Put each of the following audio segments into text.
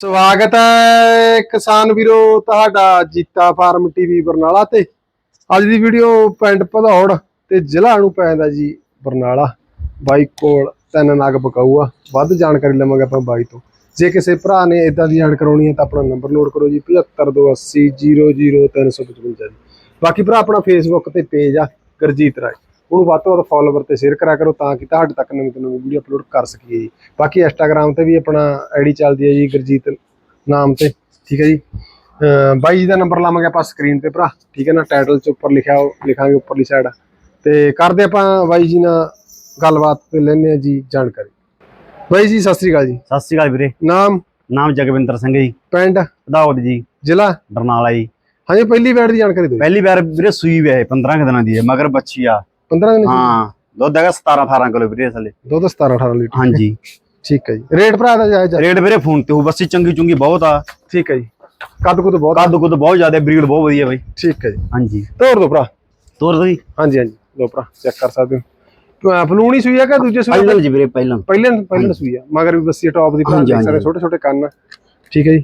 ਸਵਾਗਤ ਹੈ ਕਿਸਾਨ ਵੀਰੋ ਤੁਹਾਡਾ ਜੀਤਾ ਫਾਰਮ ਟੀਵੀ ਬਰਨਾਲਾ ਤੇ। ਅੱਜ ਦੀ ਵੀਡੀਓ ਪਿੰਡ ਭਦੌੜ ਤੇ ਜ਼ਿਲ੍ਹਾ ਨੂੰ ਪੈਂਦਾ ਜੀ ਬਰਨਾਲਾ। ਬਾਈ ਕੋਲ ਤਿੰਨ ਨਗ ਬਕਾਊਆ ਵੱਧ ਜਾਣਕਾਰੀ ਲਵਾਂਗੇ ਆਪਾਂ ਬਾਈ ਤੋਂ। ਜੇ ਕਿਸੇ ਭਰਾ ਨੇ ਇਦਾਂ ਦੀ ਐਡ ਕਰਾਉਣੀ ਹੈ ਤਾਂ ਆਪਣਾ ਨੰਬਰ ਨੋਟ ਕਰੋ ਜੀ 7528000355 ਜੀ। ਬਾਕੀ ਭਰਾ ਆਪਣਾ ਫੇਸਬੁੱਕ ਤੇ ਪੇਜ ਆ, ਗੁਰਜੀਤ ਰਾਏ। ਉਹਨੂੰ ਵੱਧ ਤੋਂ ਵੱਧ ਫੋਲੋਵਰ ਤੇ ਸ਼ੇਅਰ ਕਰਿਆ ਕਰੋ ਤਾਂ ਕਿ ਤੁਹਾਡੇ ਤੱਕ ਨਵੀਂ ਤੋਂ ਨਵੀਂ ਵੀਡੀਓ ਅਪਲੋਡ ਕਰ ਸਕੀਏ ਜੀ। ਬਾਕੀ ਇੰਸਟਾਗ੍ਰam ਤੇ ਵੀ ਆਪਣਾ ਆਈਡੀ ਚੱਲਦੀ ਹੈ ਜੀ ਗੁਰਜੀਤ ਨਾਮ ਤੇ ਠੀਕ ਹੈ ਜੀ। ਬਾਈ ਜੀ ਦਾ ਨੰਬਰ ਲਾਵਾਂਗੇ ਆਪਾਂ ਸਕਰੀਨ ਤੇ ਭਰਾ ਠੀਕ ਹੈ ਨਾ? ਟਾਈਟਲ ਚ ਉੱਪਰ ਲਿਖਿਆ ਲਿਖਾਂਗੇ ਉੱਪਰਲੀ ਸਾਈਡ ਤੇ ਕਰਦੇ ਆਪਾਂ ਬਾਈ ਜੀ ਨਾਲ ਗੱਲਬਾਤ ਤੇ ਲੈਣੇ ਆ ਜੀ ਜਾਣਕਾਰੀ। ਬਾਈ ਜੀ ਸਤਿ ਸ੍ਰੀ ਅਕਾਲ ਜੀ। ਸਤਿ ਸ਼੍ਰੀ ਅਕਾਲ ਵੀਰੇ। ਨਾਮ? ਨਾਮ ਜਗਵਿੰਦਰ ਸਿੰਘ ਜੀ। ਪਿੰਡ? ਵਧਾਉਦ ਜੀ। ਜ਼ਿਲ੍ਹਾ? ਬਰਨਾਲਾ ਜੀ। ਹਾਂਜੀ ਪਹਿਲੀ ਵਾਰ ਦੀ ਜਾਣਕਾਰੀ ਦਿਓ ਪਹਿਲੀ ਵਾਰ ਵੀਰੇ ਸੂਈ ਵੇ 15 ਕੁ ਦਿਨਾਂ ਦੀ ਹੈ ਮਗਰ ਬੱਚੀ ਆ। 15 ਦਿਨ ਹਾਂ ਦੁੱਧ ਹੈਗਾ 17 18 ਕਿਲੋ ਵੀਰੇ ਥੱਲੇ ਦੁੱਧ 17 18 ਲੀਟਰ। ਹਾਂਜੀ। ਠੀਕ ਹੈ ਜੀ। ਰੇਟ ਭਰਾ ਦਾ ਜਾਇਜ਼? ਰੇਟ ਵੀਰੇ ਫੋਨ ਤੇ ਹੋ ਬੱਸੀ ਚੰਗੀ ਚੁੰਗੀ ਬਹੁਤ ਆ। ਠੀਕ ਹੈ ਜੀ। ਕੱਦ ਕੁੱਦ ਬਹੁਤ ਕੱਦ ਕੁੱਦ ਬਹੁਤ ਜ਼ਿਆਦਾ ਬਰੀਡ ਬਹੁਤ ਵਧੀਆ ਬਾਈ। ਠੀਕ ਹੈ ਜੀ। ਹਾਂਜੀ। ਤੋਰ ਦੋ ਭਰਾ। ਤੋਰ ਦੋ ਜੀ। ਹਾਂਜੀ ਹਾਂਜੀ। ਲੋ ਭਰਾ ਚੈੱਕ ਕਰ ਸਕਦੇ ਹੋ। ਫਲੂਣੀ ਸੂਈ ਆ ਕਿ ਦੂਜੇ ਸੂਈ? ਪਹਿਲਾਂ ਜੀ ਵੀਰੇ ਪਹਿਲਾਂ। ਪਹਿਲੇ ਪਹਿਲੇ ਸੂਈ ਆ। ਮਗਰ ਵੀ ਬੱਸੀ ਟੌਪ ਦੀ ਭਰਾ ਹਾਂਜੀ। ਛੋਟੇ ਛੋਟੇ ਕੰਨ। ਠੀਕ ਹੈ ਜੀ।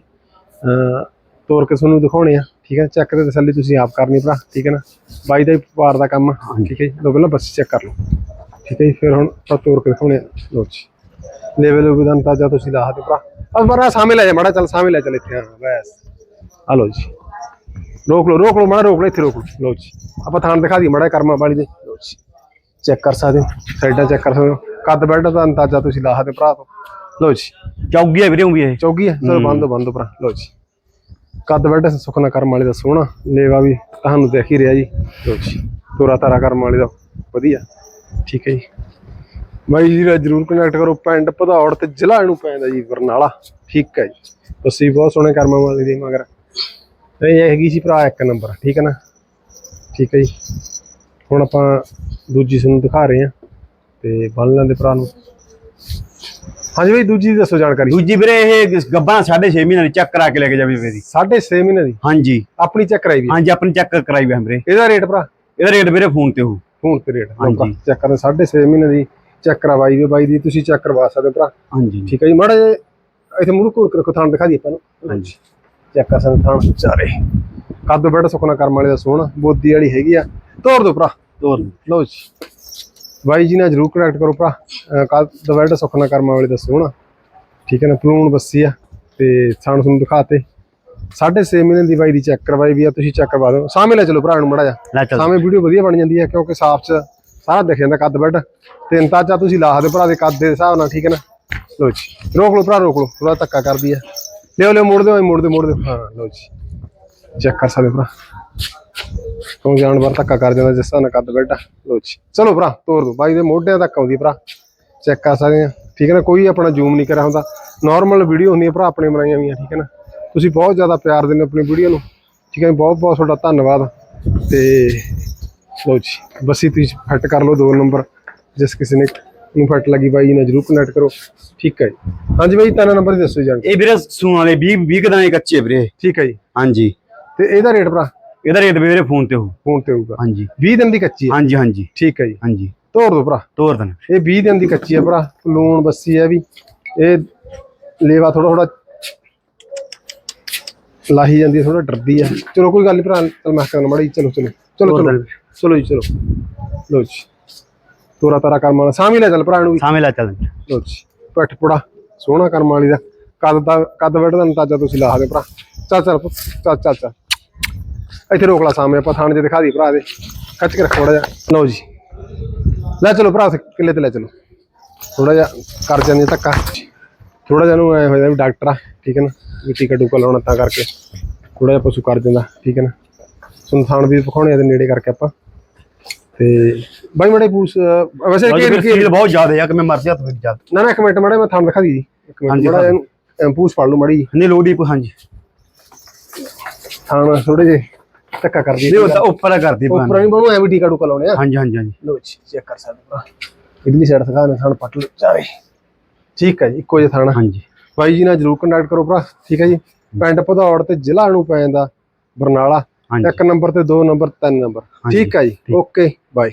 ਤੋਰ ਕੇ ਤੁਹਾਨੂੰ ਦਿਖਾਉਣੇ ਆ ਠੀਕ ਹੈ ਚੈੱਕ ਤੇ ਤਸੱਲੀ ਤੁਸੀਂ ਆਪ ਕਰਨੀ ਭਰਾ ਠੀਕ ਹੈ ਨਾ? ਬਾਈ ਦਾ ਹੀ ਵਪਾਰ ਦਾ ਕੰਮ। ਠੀਕ ਹੈ ਜੀ। ਲੋ ਪਹਿਲਾਂ ਬੱਸੀ ਚੈੱਕ ਕਰ ਲਓ ਠੀਕ ਹੈ ਜੀ। ਫਿਰ ਹੁਣ ਆਪਾਂ ਤੋਰ ਕੇ ਦਿਖਾਉਣੇ ਆ। ਲੋ ਜੀ। ਲੈਵਲ ਉਹ ਦਾ ਅੰਦਾਜ਼ਾ ਤੁਸੀਂ ਲਾ ਸਕਦੇ ਭਰਾ। ਅਬ ਮਰਾ ਸਾਹਮਣੇ ਲੈ ਜਾ ਮਾੜਾ ਚੱਲ ਸਾਹਮਣੇ ਲੈ ਚੱਲ ਇੱਥੇ ਹਾਂ ਬਸ। ਆ ਲੋ ਜੀ। ਰੋਕ ਲਓ ਰੋਕ ਲਓ ਮਾੜਾ ਰੋਕ ਲਓ ਇੱਥੇ ਰੋਕ ਲਓ। ਲੋ ਜੀ। ਆਪਾਂ ਥਾਣ ਦਿਖਾ ਦੀ ਮਾੜਾ ਕਰਮਾ ਵਾਲੀ ਦੇ। ਲੋ ਜੀ। ਚੈੱਕ ਕਰ ਸਕਦੇ ਹੋ ਸਾਈਡਾਂ ਚੈੱਕ ਕਰ ਸਕਦੇ ਹੋ। ਕੱਦ ਬੈੱਡ ਦਾ ਅੰਦਾਜ਼ਾ ਤੁਸੀਂ ਲਾ ਸਕਦੇ ਭਰਾ ਤੋਂ। ਲੋ ਜੀ। ਚੌਗੀ ਆ ਵੀਰੇ ਉਹ ਵੀ ਇਹ। ਚੌਗੀ ਹੈ? ਚਲੋ ਬੰਦ ਬੰਦ ਭਰਾ। ਲੋ ਜੀ। ਕੱਦ ਬੈੱਡ ਸੁਖਨਾ ਕਰਮ ਵਾਲੇ ਦਾ ਸੋਹਣਾ ਲੇਵਾ ਵੀ ਤੁਹਾਨੂੰ ਦੇਖ ਹੀ ਰਿਹਾ ਜੀ। ਤੋਰਾ ਤਾਰਾ ਕਰਮ ਵਾਲੇ ਦਾ ਵਧੀਆ। ਠੀਕ ਹੈ ਜੀ। ਬਾਈ ਜੀ ਜਰੂਰ ਕਨੈਕਟ ਕਰੋ ਪਿੰਡ ਭਦੌੜ ਤੇ ਜ਼ਿਲ੍ਹਾ ਇਹਨੂੰ ਪੈਂਦਾ ਜੀ ਬਰਨਾਲਾ। ਠੀਕ ਹੈ ਜੀ। ਤੁਸੀਂ ਬਹੁਤ ਸੋਹਣੇ ਕਰਮਾਂ ਵਾਲੇ ਦੀ ਮਗਰ। ਇਹ ਹੈਗੀ ਸੀ ਭਰਾ ਇੱਕ ਨੰਬਰ ਠੀਕ ਹੈ ਨਾ? ਠੀਕ ਹੈ ਜੀ। ਹੁਣ ਆਪਾਂ ਦੂਜੀ ਤੁਹਾਨੂੰ ਦਿਖਾ ਰਹੇ ਹਾਂ ਤੇ ਬੰਨ ਲੈਂਦੇ ਭਰਾ ਨੂੰ ਹਾਂਜੀ ਬਾਈ ਦੂਜੀ ਦੱਸੋ ਜਾਣਕਾਰੀ। ਦੂਜੀ ਵੀਰੇ ਇਹ ਗੱਬਾਂ 6.5 ਮਹੀਨਿਆਂ ਦੀ ਚੈੱਕ ਕਰਾ ਕੇ ਲੈ ਕੇ ਜਾਵੇ ਵੀਰੇ ਸਾਢੇ 6 ਮਹੀਨੇ ਦੀ? ਹਾਂਜੀ। ਆਪਣੀ ਚੈੱਕ ਕਰਾਈ ਵੀ। ਹਾਂਜੀ ਆਪਣੀ ਚੈੱਕ ਕਰਾਈ ਵੇ ਵੀਰੇ। ਇਹਦਾ ਰੇਟ ਭਰਾ? ਇਹਦਾ ਰੇਟ ਵੀਰੇ ਫੋਨ ਤੇ ਹੋ। ਫੋਨ ਤੇ ਰੇਟ ਹਾਂਜੀ। ਚੈੱਕ ਕਰਨ ਸਾਢੇ 6 ਮਹੀਨੇ ਦੀ ਚੈੱਕ ਕਰਵਾਈ ਵੀ ਬਾਈ ਦੀ ਤੁਸੀਂ ਚੈੱਕ ਕਰਵਾ ਸਕਦੇ ਭਰਾ। ਹਾਂਜੀ। ਠੀਕ ਹੈ ਜੀ ਮਾੜਾ ਜਿਹਾ ਇੱਥੇ ਮੂੰਹ ਕੋਲ ਰੱਖੋ ਥਾਣ ਦਿਖਾ ਦੀ ਆਪਾਂ ਨੂੰ। ਹਾਂਜੀ। ਚੈੱਕ ਕਰ ਸਕਦੇ ਥਾਣ ਵਿਚਾਰੇ। ਕੱਦ ਬੈਠ ਸੁਖਣਾ ਕਰਮ ਵਾਲੇ ਦਾ ਸੋਹਣਾ ਬੋਦੀ ਵਾਲੀ ਹੈਗੀ ਆ। ਤੋੜ ਦੋ ਭਰਾ। ਤੋਰ ਲਓ ਜੀ। ਬਾਈ ਜੀ ਨਾਲ ਜਰੂਰ ਕਨੈਕਟ ਕਰੋ ਭਰਾ। ਅਹ ਕੱਦ ਬੈਠ ਸੁਖਣਾ ਕਰਮ ਵਾਲੇ ਦਾ ਸੋਹਣਾ ਠੀਕ ਹੈ ਨਾ ਪਲੂਣ ਬੱਸੀ ਆ ਤੇ ਥਾਣ ਤੁਹਾਨੂੰ ਦਿਖਾਤੇ। ਸਾਢੇ 6 ਮਹੀਨੇ ਦੀ ਬਾਈ ਦੀ ਚੈੱਕ ਕਰਵਾਈ ਵੀ ਆ ਤੁਸੀਂ ਚੈੱਕ ਕਰਵਾ ਦਿਓ। ਸਾਹਮਣੇ ਲੈ ਚਲੋ ਭਰਾ ਨੂੰ ਮੜਾ ਜਾ ਲੈ ਸਾਵੇਂ ਵੀਡੀਓ ਵਧੀਆ ਬਣ ਜਾਂਦੀ ਹੈ ਕਿਉਂਕਿ ਸਾਫ਼ ਚ ਸਾਰਾ ਦਿਖ ਜਾਂਦਾ ਕੱਦ ਬੈੱਡ ਤੇ ਅੰਤਾਜਾ ਤੁਸੀਂ ਲਾ ਸਕਦੇ ਹੋ ਭਰਾ ਦੇ ਕੱਦ ਦੇ ਹਿਸਾਬ ਨਾਲ ਠੀਕ ਹੈ ਨਾ? ਲੋ ਜੀ ਰੋਕ ਲਓ ਭਰਾ ਰੋਕ ਲਓ। ਥੋੜਾ ਧੱਕਾ ਕਰਦੀ ਹੈ ਲਿਓ ਲਿਓ ਮੋੜ ਦਿਓ ਮੋੜ ਦਿਓ ਮੋੜ ਦਿਓ। ਹਾਂ ਲੋ ਜੀ। ਚੈੱਕ ਕਰ ਸਕਦੇ ਭਰਾ। ਕਿਉਂ ਜਾਨਵਰ ਧੱਕਾ ਕਰ ਜਾਂਦਾ ਜਿਸ ਤਰ੍ਹਾਂ ਕੱਦ ਆ ਲੋ ਜੀ। ਚਲੋ ਭਰਾ ਤੋਰ ਦੋ। ਬਾਈ ਦੇ ਮੋਢਿਆਂ ਤੱਕ ਆਉਂਦੀ ਭਰਾ। ਚੈੱਕ ਕਰ ਸਕਦੇ ਆ। ਠੀਕ ਹੈ ਨਾ? ਕੋਈ ਆਪਣਾ ਜ਼ੂਮ ਨਹੀਂ ਕਰਿਆ ਹੁੰਦਾ। ਨਾਰਮਲ ਵੀਡੀਓ ਹੁੰਦੀ ਹੈ ਭਰਾ ਆਪਣੇ ਬਣਾਈਆਂ ਵੀਆਂ ਠੀਕ ਹੈ ਨਾ? ਤੁਸੀਂ ਬਹੁਤ ਜ਼ਿਆਦਾ ਪਿਆਰ ਦਿੰਦੇ ਆਪਣੀ ਵੀਡੀਓ ਨੂੰ। ਠੀਕ ਹੈ ਬਹੁਤ ਬਹੁਤ ਤੁਹਾਡਾ ਧੰਨਵਾਦ। ਤੇ ਲਓ ਜੀ ਬਸੀ ਤੁਸੀਂ ਫਿੱਟ ਕਰ ਲਓ ਦੋ ਨੰਬਰ। ਜਿਸ ਕਿਸੇ ਨੇ ਨੂੰ ਫਿੱਟ ਲੱਗੀ ਬਾਈ ਜੀ ਨਾਲ ਜਰੂਰ ਕਨੈਕਟ ਕਰੋ। ਠੀਕ ਹੈ ਜੀ। ਹਾਂਜੀ ਬਾਈ ਤਿੰਨ ਨੰਬਰ ਦੱਸੋ ਜੀ ਇਹ ਵੀਰੇ ਸੂਣ ਵਾਲੇ 20 20 ਦਿਨਾਂ ਦੇ ਕੱਚੇ ਵੀਰੇ। ਠੀਕ ਹੈ ਜੀ। ਹਾਂਜੀ। ਤੇ ਇਹਦਾ ਰੇਟ ਭਰਾ? ਇਹਦਾ ਰੇਟ ਵੀਰੇ ਫੋਨ ਤੇ ਹੋ ਫੋਨ ਤੇ ਹੋਊਗਾ। ਹਾਂਜੀ। 20 ਦਿਨ ਦੀ ਕੱਚੀ ਹੈ। ਹਾਂਜੀ ਹਾਂਜੀ। ਠੀਕ ਹੈ ਜੀ। ਹਾਂਜੀ। ਤੋੜ ਦੋ ਭਰਾ। ਤੋਰ ਦੇਣ। ਇਹ 20 ਦਿਨ ਦੀ ਕੱਚੀ ਹੈ ਭਰਾ। ਲੂਣ ਬੱਸੀ ਹੈ ਵੀ। ਇਹ ਲੇਵਾ ਥੋੜਾ ਥੋੜਾ ਲਾਹੀ ਜਾਂਦੀ ਹੈ ਥੋੜਾ ਡਰਦੀ ਹੈ। ਚਲੋ ਕੋਈ ਗੱਲ ਨਹੀਂ ਭਰਾ ਚਲ ਮੈਂ ਕਰਨਾ ਮੜੀ ਚਲੋ ਚਲੋ। ਚਲੋ ਚਲੋ। ਚਲੋ ਜੀ ਚਲੋ। ਲੋ ਜੀ। ਤੋਰਾ ਤਾਰਾ ਕਰਮ ਵਾਲਾ। ਸਾਹਮਣੇ ਲੈ ਚੱਲ ਭਰਾ ਨੂੰ ਵੀ। ਸਾਵੇਂ ਲੈ ਚੱਲ। ਲੋ ਜੀ। ਪੱਠ ਪੁੜਾ। ਸੋਹਣਾ ਕਰਮ ਵਾਲੀ ਦਾ। ਕੱਦ ਦਾ ਕੱਦ ਵੱਢਦਾ ਅੰਦਾਜ਼ਾ ਤੁਸੀਂ ਲਾ ਸਕਦੇ ਭਰਾ। ਚੱਲ ਚੱਲ ਚੱਲ ਚੱਲ। ਇੱਥੇ ਰੋਕ ਲਾ ਸਾਹਮਣੇ ਆਪਾਂ ਥਾਣੇ ਤੇ ਦਿਖਾ ਦੀ ਭਰਾ ਦੇ। ਖੱਚ ਕੇ ਰੱਖ ਥੋੜਾ ਜਿਹਾ। ਲਓ ਜੀ। ਲੈ ਚਲੋ ਭਰਾ ਕਿੱਲੇ ਤੇ ਲੈ ਚਲੋ। ਥੋੜਾ ਜਿਹਾ ਕਰ ਜਾਂਦੇ ਧੱਕਾ। ਥੋੜਾ ਜਿਹਾ ਨੂੰ ਐ ਹੋ ਜਾਂਦਾ ਵੀ ਡਾਕਟਰ ਆ ਠੀਕ ਹੈ ਨਾ? ਵੀ ਟੀਕਾ ਟੂਕਾ ਲਾਉਣਾ ਤਾਂ ਕਰਕੇ। ਥੋੜਾ ਜਿਹਾ ਪਸ਼ੂ ਕਰ ਦਿੰਦਾ ਠੀਕ ਹੈ ਨਾ? ਤੁਹਾਨੂੰ ਥਾਣ ਵੀ ਵਿਖਾਉਣੇ ਤੇ ਨੇੜੇ ਕਰਕੇ ਆਪਾਂ। ਤੇ ਬਾਈ ਮੜੇ ਪੂਸ ਵੈਸੇ ਕੀ ਸੀਲ ਬਹੁਤ ਜ਼ਿਆਦਾ ਆ ਕਿ ਮੈਂ ਮਰ ਜਾ ਤੇ ਜਾ। ਨਾ ਨਾ ਇੱਕ ਮਿੰਟ ਮੜਾ ਮੈਂ ਥਾਣ ਦਿਖਾ ਦੀ ਇੱਕ ਮਿੰਟ ਮੜਾ ਪੂਛ ਫੜ ਲਓ ਮੜੀ ਨਹੀਂ ਲੋੜੀ ਹਾਂਜੀ। ਥਾਣ ਥੋੜੇ ਜੇ ਧੱਕਾ ਕਰਦੀ ਨਹੀਂ ਉਹ ਤਾਂ ਉੱਪਰ ਕਰਦੀ ਉੱਪਰ ਨਹੀਂ ਬਣੂ ਐ ਵੀ ਟੀਕਾ ਟੂਕਾ ਲਾਉਣੇ ਆ। ਹਾਂਜੀ ਹਾਂਜੀ ਹਾਂਜੀ। ਲੋ ਜੀ ਚੈੱਕ ਕਰ ਸਕਦੇ ਭਰਾ ਇਡਲੀ ਸਾਈਡ ਦਿਖਾ ਨੇ ਥਾਣ ਪੱਟ ਚਾਰੇ। ਠੀਕ ਹੈ ਜੀ ਇੱਕੋ ਜਿਹਾ ਥਾਣਾ। ਹਾਂਜੀ। ਬਾਈ ਜੀ ਨਾਲ ਜਰੂਰ ਕੰਟੈਕਟ ਕਰੋ ਭਰਾ। ਠੀਕ ਹੈ ਜੀ ਪਿੰਡ ਭਦੌੜ ਤੇ ਜ਼ਿਲ੍ਹਾ ਨੂੰ ਪੈ ਜਾਂਦਾ ਬਰਨਾਲਾ ਇੱਕ ਨੰਬਰ ਤੇ ਦੋ ਨੰਬਰ ਤਿੰਨ ਨੰਬਰ। ਠੀਕ ਹੈ ਜੀ ਓਕੇ ਬਾਏ